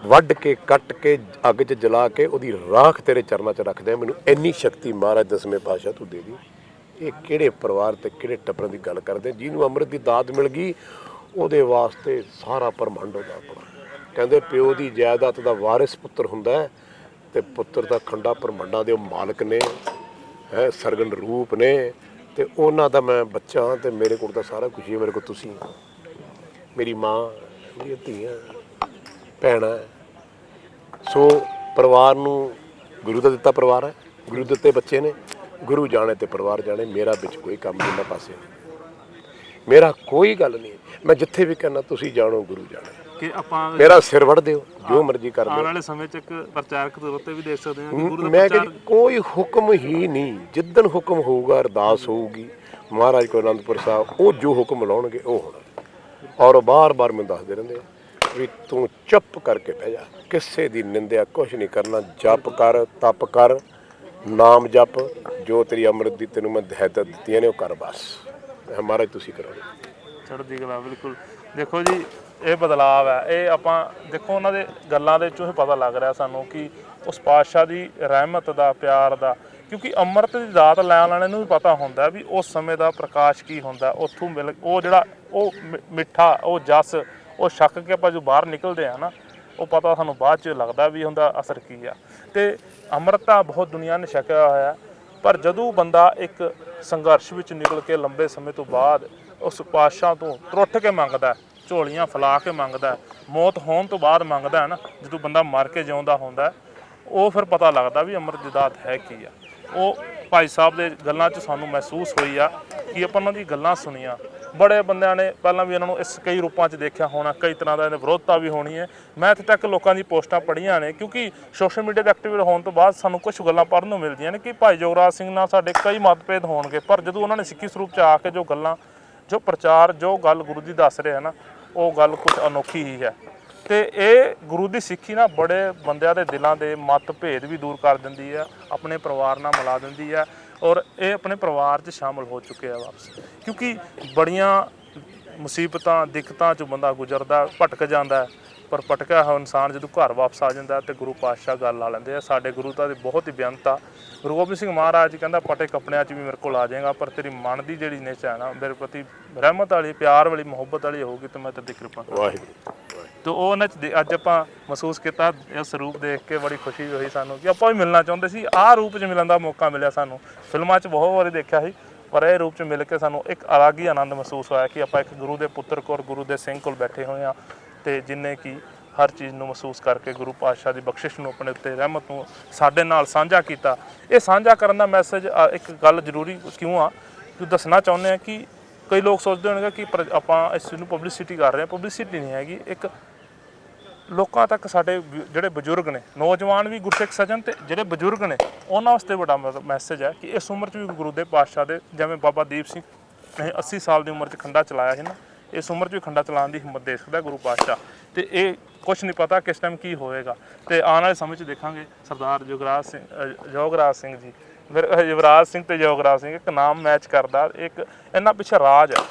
ਵੱਢ ਕੇ, ਕੱਟ ਕੇ, ਅੱਗ 'ਚ ਜਲਾ ਕੇ ਉਹਦੀ ਰਾਖ ਤੇਰੇ ਚਰਨਾਂ 'ਚ ਰੱਖ ਦਿਆਂ। ਮੈਨੂੰ ਇੰਨੀ ਸ਼ਕਤੀ ਮਹਾਰਾਜ ਦਸਵੇਂ ਪਾਤਸ਼ਾਹ ਤੂੰ ਦੇ ਦੀ। ਇਹ ਕਿਹੜੇ ਪਰਿਵਾਰ ਤੇ ਕਿਹੜੇ ਟੱਬਰਾਂ ਦੀ ਗੱਲ ਕਰਦੇ? ਜਿਹਨੂੰ ਅੰਮ੍ਰਿਤ ਦੀ ਦਾਤ ਮਿਲ ਗਈ, ਉਹਦੇ ਵਾਸਤੇ ਸਾਰਾ ਪਰਮੰਡ ਉਹਦਾ ਆਪਣਾ। ਕਹਿੰਦੇ ਪਿਓ ਦੀ ਜਾਇਦਾਦ ਦਾ ਵਾਰਿਸ ਪੁੱਤਰ ਹੁੰਦਾ ਹੈ ਤੇ ਪੁੱਤਰ ਦਾ ਖੰਡਾ ਪਰਮੰਡਾਂ ਦੇ ਉਹ ਮਾਲਕ ਨੇ, ਹੈ ਸਰਗਨ ਰੂਪ ਨੇ। ਤੇ ਉਹਨਾਂ ਦਾ ਮੈਂ ਬੱਚਾ ਹਾਂ ਤੇ ਮੇਰੇ ਕੋਲ ਤਾਂ ਸਾਰਾ ਕੁਝ ਹੀ ਹੈ, ਮੇਰੇ ਕੋਲ ਤੁਸੀਂ ਮੇਰੀ ਮਾਂ ਮੇਰੀਆਂ ਧੀਆਂ ਭੈਣਾਂ ਸੋ ਪਰਿਵਾਰ ਨੂੰ ਗੁਰੂ ਦਾ ਦਿੱਤਾ ਪਰਿਵਾਰ ਹੈ। ਗੁਰੂ ਦਿੱਤੇ ਬੱਚੇ ਨੇ। ਗੁਰੂ ਜਾਣੇ ਤੇ ਪਰਿਵਾਰ ਜਾਣੇ ਮੇਰਾ ਵਿੱਚ ਕੋਈ ਕੰਮ ਨਹੀਂ ਮੈਂ ਪਾਸੇ ਮੇਰਾ ਕੋਈ ਗੱਲ ਨਹੀਂ। ਮੈਂ ਜਿੱਥੇ ਵੀ ਕਹਿੰਦਾ ਤੁਸੀਂ ਜਾਣੋ ਗੁਰੂ ਜਾਣੇ। ਕਿ ਆਪਾਂ ਮੇਰਾ ਸਿਰ ਵੜ ਦਿਓ ਜੋ ਮਰਜ਼ੀ ਕਰ ਆਉਣ ਲਿਓ ਵਾਲੇ ਸਮੇਂ 'ਚ ਇੱਕ ਪ੍ਰਚਾਰਕ ਤੌਰ ਤੇ ਵੀ ਦੇਖ ਸਕਦੇ ਹਾਂ ਕਿ ਗੁਰੂ ਦਾ ਮੈਂ ਪ੍ਰਚਾਰ ਕਿ ਕੋਈ ਹੁਕਮ ਹੀ ਨਹੀਂ ਜਿੱਦਣ ਹੁਕਮ ਹੋਊਗਾ ਅਰਦਾਸ ਹੋਊਗੀ ਮਹਾਰਾਜ ਕੋ ਅਨੰਦਪੁਰ ਸਾਹਿਬ ਉਹ ਜੋ ਹੁਕਮ ਲਾਉਣਗੇ ਉਹ ਹੋਣਾ। ਔਰ ਬਾਰ-ਬਾਰ ਮੈਨੂੰ ਦੱਸਦੇ ਰਹਿੰਦੇ ਆ ਵੀ ਤੂੰ ਚੁੱਪ ਕਰਕੇ ਬਹਿ ਜਾ। ਕਿਸੇ ਦੀ ਨਿੰਦਿਆ ਕੁਛ ਨਹੀਂ ਕਰਨਾ ਜਪ ਕਰ ਤਪ ਕਰ ਨਾਮ ਜਪ ਜੋ ਤੇਰੀ ਅੰਮ੍ਰਿਤ ਦੀ ਤੈਨੂੰ ਮੈਂ ਹਦਾਇਤਾਂ ਦਿੱਤੀਆਂ ਨੇ ਉਹ ਕਰ ਬਸ। ਮਹਾਰਾਜ ਤੁਸੀਂ ਕਰੋ। ਚੜ੍ਹਦੀ ਕਲਾ ਬਿਲਕੁਲ। ਦੇਖੋ ਜੀ ਇਹ ਬਦਲਾਅ ਹੈ। ਇਹ ਆਪਾਂ ਦੇਖੋ ਉਹਨਾਂ ਦੇ ਗੱਲਾਂ ਦੇ ਵਿੱਚੋਂ ਹੀ ਪਤਾ ਲੱਗ ਰਿਹਾ ਸਾਨੂੰ ਕਿ ਉਸ ਪਾਤਸ਼ਾਹ ਦੀ ਰਹਿਮਤ ਦਾ, ਪਿਆਰ ਦਾ, ਕਿਉਂਕਿ ਅੰਮ੍ਰਿਤ ਦੀ ਦਾਤ ਲੈਣ ਵਾਲਿਆਂ ਨੂੰ ਵੀ ਪਤਾ ਹੁੰਦਾ ਵੀ ਉਸ ਸਮੇਂ ਦਾ ਪ੍ਰਕਾਸ਼ ਕੀ ਹੁੰਦਾ, ਉੱਥੋਂ ਮਿਲ ਉਹ ਜਿਹੜਾ ਉਹ ਮਿ- ਮਿੱਠਾ, ਉਹ ਜਸ, ਉਹ ਛੱਕ ਕੇ ਆਪਾਂ ਜੋ ਬਾਹਰ ਨਿਕਲਦੇ ਆ ਨਾ, ਉਹ ਪਤਾ ਸਾਨੂੰ ਬਾਅਦ ਚ ਲੱਗਦਾ ਵੀ ਹੁੰਦਾ ਅਸਰ ਕੀ ਆ। ਤੇ ਅੰਮ੍ਰਿਤ ਤਾਂ ਬਹੁਤ ਦੁਨੀਆ ਨੇ ਛਕਿਆ ਹੋਇਆ, ਪਰ ਜਦੋਂ ਬੰਦਾ ਇੱਕ ਸੰਘਰਸ਼ ਵਿੱਚ ਨਿਕਲ ਕੇ ਲੰਬੇ ਸਮੇਂ ਤੋਂ ਬਾਅਦ ਉਸ ਪਾਤਸ਼ਾਹ ਤੋਂ ਟੁੱਟ ਕੇ ਮੰਗਦਾ ਝੋਲੀਆਂ ਫਲਾ ਕੇ ਮੰਗਦਾ ਮੌਤ ਹੋਣ ਤੋਂ ਬਾਅਦ ਮੰਗਦਾ ਹੈ ਨਾ, ਜਦੋਂ ਬੰਦਾ ਮਰ ਕੇ ਜਿਉਂਦਾ ਹੁੰਦਾ ਉਹ ਫਿਰ ਪਤਾ ਲੱਗਦਾ ਵੀ ਅੰਮ੍ਰਿਤ ਦੀ ਹੈ ਕੀ ਆ। ਉਹ ਭਾਈ ਸਾਹਿਬ ਦੇ ਗੱਲਾਂ 'ਚ ਸਾਨੂੰ ਮਹਿਸੂਸ ਹੋਈ ਆ ਕਿ ਆਪਾਂ ਉਹਨਾਂ ਦੀ ਗੱਲਾਂ ਸੁਣੀਆਂ। ਬੜੇ ਬੰਦਿਆਂ ਨੇ ਪਹਿਲਾਂ ਵੀ ਇਹਨਾਂ ਨੂੰ ਇਸ ਕਈ ਰੂਪਾਂ 'ਚ ਦੇਖਿਆ ਹੋਣਾ, ਕਈ ਤਰ੍ਹਾਂ ਦਾ ਇਹਨੇ ਵਿਰੋਧਤਾ ਵੀ ਹੋਣੀ ਹੈ। ਮੈਂ ਇੱਥੇ ਤੱਕ ਲੋਕਾਂ ਦੀ ਪੋਸਟਾਂ ਪੜ੍ਹੀਆਂ ਨੇ, ਕਿਉਂਕਿ ਸੋਸ਼ਲ ਮੀਡੀਆ 'ਤੇ ਐਕਟਿਵ ਹੋਣ ਤੋਂ ਬਾਅਦ ਸਾਨੂੰ ਕੁਝ ਗੱਲਾਂ ਪੜ੍ਹਨ ਨੂੰ ਮਿਲਦੀਆਂ ਨੇ ਕਿ ਭਾਈ ਜੋਗਰਾਜ ਸਿੰਘ ਨਾਲ ਸਾਡੇ ਕਈ ਮਤਭੇਦ ਹੋਣਗੇ, ਪਰ ਜਦੋਂ ਉਹਨਾਂ ਨੇ ਸਿੱਖੀ ਸਰੂਪ 'ਚ ਆ ਕੇ ਜੋ ਗੱਲਾਂ, ਜੋ ਪ੍ਰਚਾਰ, ਜੋ ਗੱਲ ਗੁਰੂ ਦੀ ਦੱਸ ਰਹੇ ਹਨ ਉਹ ਗੱਲ ਕੁਝ ਅਨੋਖੀ ਹੀ ਹੈ। ਤੇ ਇਹ ਗੁਰੂ ਦੀ ਸਿੱਖੀ ਨਾ ਬੜੇ ਬੰਦਿਆਂ ਦੇ ਦਿਲਾਂ ਦੇ ਮਤਭੇਦ ਵੀ ਦੂਰ ਕਰ ਦਿੰਦੀ ਹੈ, ਆਪਣੇ ਪਰਿਵਾਰ ਨਾਲ ਮਿਲਾ ਦਿੰਦੀ ਹੈ ਔਰ ਇਹ ਆਪਣੇ ਪਰਿਵਾਰ 'ਚ ਸ਼ਾਮਲ ਹੋ ਚੁੱਕੇ ਆ ਵਾਪਸ। ਕਿਉਂਕਿ ਬੜੀਆਂ ਮੁਸੀਬਤਾਂ, ਦਿੱਕਤਾਂ 'ਚ ਬੰਦਾ ਗੁਜ਼ਰਦਾ, ਭਟਕ ਜਾਂਦਾ ਪਰ ਭਟਕਿਆ ਹੋਇਆ ਇਨਸਾਨ ਜਦੋਂ ਘਰ ਵਾਪਸ ਆ ਜਾਂਦਾ ਤੇ ਗੁਰੂ ਪਾਤਸ਼ਾਹ ਗੱਲ ਲਾ ਲੈਂਦੇ ਆ, ਸਾਡੇ ਗੁਰੂ ਤਾਂ ਦੀ ਬਹੁਤ ਹੀ ਬੇਅੰਤ ਆ। ਗੋਬਿੰਦ ਸਿੰਘ ਮਹਾਰਾਜ ਕਹਿੰਦਾ ਪਟੇ ਕੱਪੜਿਆਂ 'ਚ ਵੀ ਮੇਰੇ ਕੋਲ ਆ ਜਾਏਗਾ ਪਰ ਤੇਰੀ ਮਨ ਦੀ ਜਿਹੜੀ ਨਿਚ ਹੈ ਨਾ ਮੇਰੇ ਪ੍ਰਤੀ ਰਹਿਮਤ ਵਾਲੀ ਪਿਆਰ ਵਾਲੀ ਮੁਹੱਬਤ ਵਾਲੀ ਹੋਊਗੀ ਤੇ ਮੈਂ ਤੇਰੀ ਕਿਰਪਾ। ਵਾਹਿਗੁਰੂ ਤੇ ਉਹ ਉਹਨਾਂ ਚ ਅੱਜ ਆਪਾਂ ਮਹਿਸੂਸ ਕੀਤਾ ਇਹ ਸਰੂਪ ਦੇਖ ਕੇ ਬੜੀ ਖੁਸ਼ੀ ਹੋਈ ਸਾਨੂੰ ਕਿ ਆਪਾਂ ਵੀ ਮਿਲਣਾ ਚਾਹੁੰਦੇ ਸੀ। ਆਹ ਰੂਪ 'ਚ ਮਿਲਣ ਦਾ ਮੌਕਾ ਮਿਲਿਆ ਸਾਨੂੰ। ਫਿਲਮਾਂ 'ਚ ਬਹੁਤ ਵਾਰੀ ਦੇਖਿਆ ਸੀ ਪਰ ਇਹ ਰੂਪ 'ਚ ਮਿਲ ਕੇ ਸਾਨੂੰ ਇੱਕ ਅਲੱਗ ਹੀ ਆਨੰਦ ਮਹਿਸੂਸ ਹੋਇਆ ਕਿ ਆਪਾਂ ਇੱਕ ਗੁਰੂ ਦੇ ਪੁੱਤਰ ਕੋਲ ਗੁਰੂ ਦੇ ਸਿੰਘ ਕੋਲ ਬੈਠੇ ਹੋਏ ਆ ਤੇ ਜਿਨੇ ਕਿ ਹਰ ਚੀਜ਼ ਨੂੰ ਮਹਿਸੂਸ ਕਰਕੇ ਗੁਰੂ ਪਾਤਸ਼ਾਹ ਦੀ ਬਖਸ਼ਿਸ਼ ਨੂੰ ਆਪਣੇ ਉੱਤੇ ਰਹਿਮਤ ਨੂੰ ਸਾਡੇ ਨਾਲ ਸਾਂਝਾ ਕੀਤਾ। ਇਹ ਸਾਂਝਾ ਕਰਨ ਦਾ ਮੈਸੇਜ ਇੱਕ ਗੱਲ ਜ਼ਰੂਰੀ ਕਿਉਂ ਆ? ਕਿ ਦੱਸਣਾ ਚਾਹੁੰਦੇ ਆ ਕਿ ਕਈ ਲੋਕ ਸੋਚਦੇ ਹੋਣਗੇ ਕਿ ਪਰ- ਆਪਾਂ ਇਸ ਨੂੰ ਪਬਲਿਸਿਟੀ ਕਰ ਰਹੇ ਹਾਂ। ਪਬਲਿਸਿਟੀ ਨਹੀਂ ਹੈਗੀ। ਇੱਕ ਲੋਕਾਂ ਤੱਕ ਸਾਡੇ ਜਿਹੜੇ ਬਜ਼ੁਰਗ ਨੇ, ਨੌਜਵਾਨ ਵੀ ਗੁਰਸਿੱਖ ਸੱਜਣ ਤੇ ਜਿਹੜੇ ਬਜ਼ੁਰਗ ਨੇ, ਉਹਨਾਂ ਵਾਸਤੇ ਵੱਡਾ ਮੈਸੇਜ ਹੈ ਕਿ ਇਸ ਉਮਰ 'ਚ ਵੀ ਗੁਰੂ ਦੇ ਪਾਤਸ਼ਾਹ ਦੇ, ਜਿਵੇਂ ਬਾਬਾ ਦੀਪ ਸਿੰਘ ਨੇ 80 ਸਾਲ ਦੀ ਉਮਰ 'ਚ ਖੰਡਾ ਚਲਾਇਆ ਸੀ ਨਾ ਇਸ ਉਮਰ 'ਚ ਵੀ ਖੰਡਾ ਚਲਾਉਣ ਦੀ ਹਿੰਮਤ ਦੇ ਸਕਦਾ ਗੁਰੂ ਪਾਤਸ਼ਾਹ। ਤੇ ਇਹ ਕੁਝ ਨਹੀਂ ਪਤਾ ਕਿਸ ਟਾਈਮ ਕੀ ਹੋਏਗਾ। ਤੇ ਆਉਣ ਵਾਲੇ ਸਮੇਂ 'ਚ ਦੇਖਾਂਗੇ ਸਰਦਾਰ ਜੋਗਰਾਜ ਸਿੰਘ ਅ, ਜੋਗਰਾਜ ਸਿੰਘ ਜੀ। ਫਿਰ ਯੁਵਰਾਜ ਸਿੰਘ ਤੇ ਜੋਗਰਾਜ ਸਿੰਘ ਇੱਕ ਨਾਮ ਮੈਚ ਕਰਦਾ। ਇੱਕ ਇਹਨਾਂ ਪਿੱਛੇ ਰਾਜ ਹੈ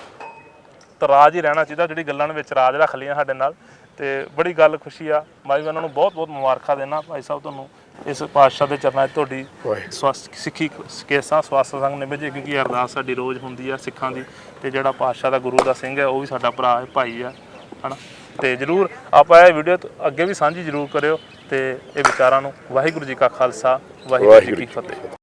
ਤਾਂ ਰਾਜ ਹੀ ਰਹਿਣਾ ਚਾਹੀਦਾ ਜਿਹੜੀ ਗੱਲਾਂ ਦੇ ਵਿੱਚ ਰਾਜ ਰੱਖ ਲਈਆਂ ਸਾਡੇ ਨਾਲ। ਤੇ ਬੜੀ ਗੱਲ ਖੁਸ਼ੀ ਆ। ਮੈਂ ਵੀ ਉਹਨਾਂ ਨੂੰ ਬਹੁਤ ਬਹੁਤ ਮੁਬਾਰਕਾਂ ਦੇਣਾ ਭਾਈ ਸਾਹਿਬ ਤੁਹਾਨੂੰ ਇਸ ਪਾਤਸ਼ਾਹ ਦੇ ਚਰਨਾਂ 'ਚ ਤੁਹਾਡੀ ਵਾਹਿਗੁਰੂ। ਸਿੱਖੀ ਕੇਸਾਂ ਸਵਾਸਥ ਸੰਗ ਨੇ ਭੇਜੇ ਕਿਉਂਕਿ ਅਰਦਾਸ ਸਾਡੀ ਰੋਜ਼ ਹੁੰਦੀ ਆ ਸਿੱਖਾਂ ਦੀ। ਤੇ ਜਿਹੜਾ ਪਾਤਸ਼ਾਹ ਦਾ ਗੁਰੂ ਦਾ ਸਿੰਘ ਹੈ ਉਹ ਵੀ ਸਾਡਾ ਭਰਾ ਹੈ ਭਾਈ ਆ ਹਨਾ? ਤੇ ਜਰੂਰ ਆਪਾਂ ਇਹ ਵੀਡੀਓ ਅੱਗੇ ਵੀ ਸਾਂਝੀ ਜਰੂਰ ਕਰਿਓ। ਤੇ ਇਹ ਵਿਚਾਰਾਂ ਨੂੰ ਵਾਹਿਗੁਰੂ ਜੀ ਕਾ ਖਾਲਸਾ ਵਾਹਿਗੁਰੂ ਜੀ ਕੀ ਫਤਿਹ।